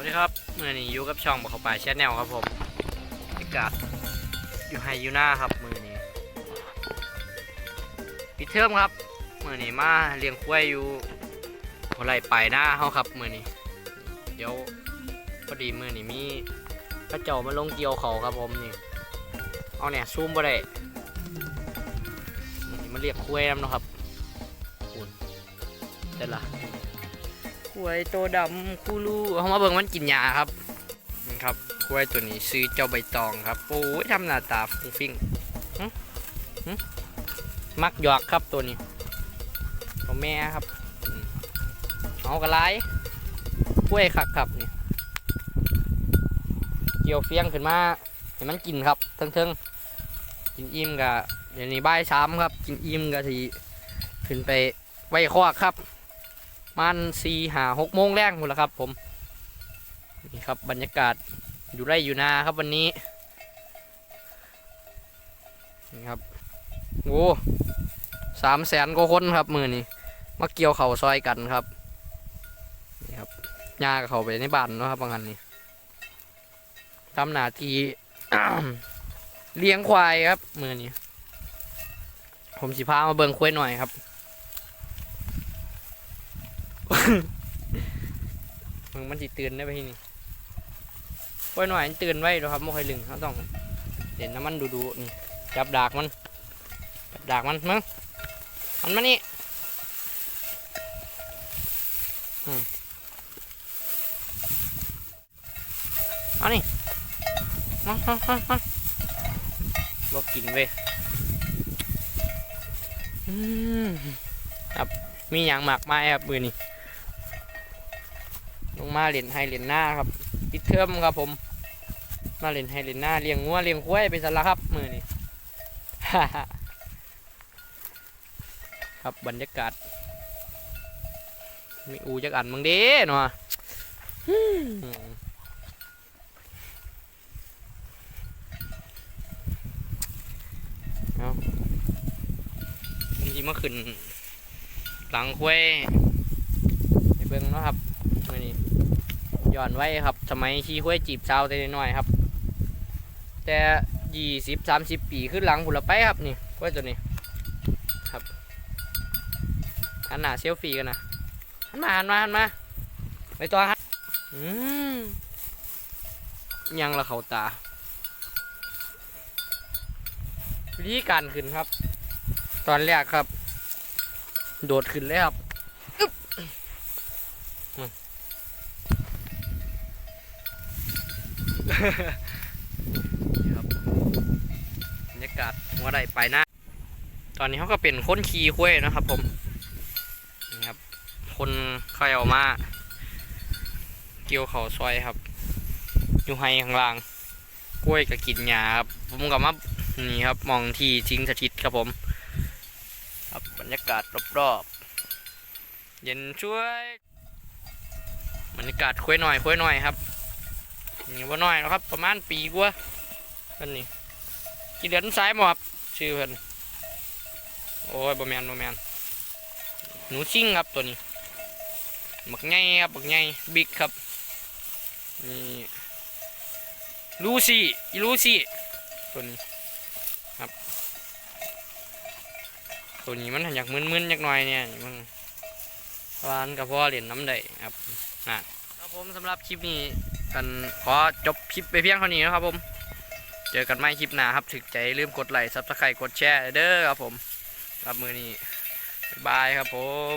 วัสดีครับเมื่อนี้อยู่กับช่องบอกเขาไปแชนแนลครับผมอากาศอยู่ไฮยูน่าครับมือนี้ปิดเทอมครับมือนี้มาเลี้ยงควายอยู่หัวไหล่ไปหน้าเขาครับมือนี้เดี๋ยวพอดีมือนี้มีพระเจ้ามาลงเกี่ยวเขาครับผมนี่เอาเนี่ยซูมบ่ได้มือนี้มาเรียกควายนำนะครับคุณเด็ดละ วายตัวดำคูลูเขามาเบิ่งมันกินหญ้าครับนี่ครับควายตัวนี้ซื้อเจ้าใบตองครับโอ้ยทำหน้าตาฟุ้งฟิ้งมักหยอกครับตัวนี้ตัวแม่ครับเอากระไรกล้วยขักครับนี่เกี่ยวเฟียงขึ้นมาให้มันกินครับเทิงๆกินอิ่มกะเดี๋ยวนี้บ่ายสามครับ กินอิ่มกะทีขึ้นไปไว้คอกครับ มันสี่หาหกโมงแรงหมดแล้วครับ ผมนี่ครับบรรยากาศอยู่ไร่อยู่นาครับวันนี้นี่ครับโอ้สามแสนกว่าคนครับมือนี้มาเกี่ยวเข่าซอยกันครับนี่ครับยากับเขาไปในบ้านนะครับบางอันนี้ทำหนาทีเลี้ยงควายครับมือนี้ผมสิพามาเบิ่งควายหน่อยครับ มึงมันสิตื่นได้ไปที่นี่ไว้หน่อยมันตื่นไว้เดี๋ยครับไม่ค่อยลึงเขาต้องเด่นน้ำมันดูๆนี่จับดากมันจับดากมันมึงมันมานี่อืมเอันนี้มามามามาบอกกินเว้ยอืมครับมีอย่างหมากไม้ครับมือนี้ ลงมาเล่นไฮเล่นหน้าครับ ปิดเทอมครับผม มาเล่นไฮเล่นหน้าเลี้ยงงัวเลี้ยงควายไปซะละครับมือนี้ครับบรรยากาศมีอูจักอันมึงเด้เนาะอืมเอาจริงๆเมื่อคืนหลังควายไปเบิ่งเนาะครับมื่อนี้ ย้อนไว้ครับ สมัยขี่ห้วยจีบสาวแต่น้อยครับ แต่ยี่สิบสามสิบปีขึ้นหลังผุละไปครับนี่ห้วยตัวนี้ครับอันหน้าเซลฟี่กันนะหันมาหันมาหันมาไปต่อครับอืมยังละเขาตาวิธีการขึ้นครับ ตอนแรกครับ โดดขึ้นเลยครับ นี่ครับบรรยากาศหัวไดไปหน้า ตอนนี้เขาก็เป็นคนขี่คุ้ยนะครับ ผมนี่ครับ คนค่อยออกมา เกี่ยวเขาซอยครับ อยู่ไฮข้างล่างกล้วยกับกินหญ้าครับผมกับมานี่ครับมองที่ทิ้งสถิตครับผม ครับบรรยากาศรอบๆเย็นช่วยบรรยากาศคุ้ยหน่อยคุ้ยหน่อยครับ นี่ว่าน้อยนะครับ ประมาณปีกว่าเพิ่นนี่กี่เดือนซ้ายหมอบชื่อเพิ่นโอ้ยบ่แมนบ่แมนหนูชิงครับตัวนี้บักใหญ่ครับบักใหญ่บิ๊กครับนี่ลูซี่ลูซี่ตัวนี้ครับ ตัวนี้มันอยากมึนๆอยากหน่อยเนี่ยมันวานกับพ่อเล่นน้ำได้ครับนะครับผมสำหรับคลิปนี้ กันขอจบคลิปไปเพียงเท่านี้นะครับผม เจอกันใหม่คลิปหน้าครับถึกใจลืมกดไลค์ซับสไครต์กดแชร์เด้อครับผมรับมือนี้บายครับผม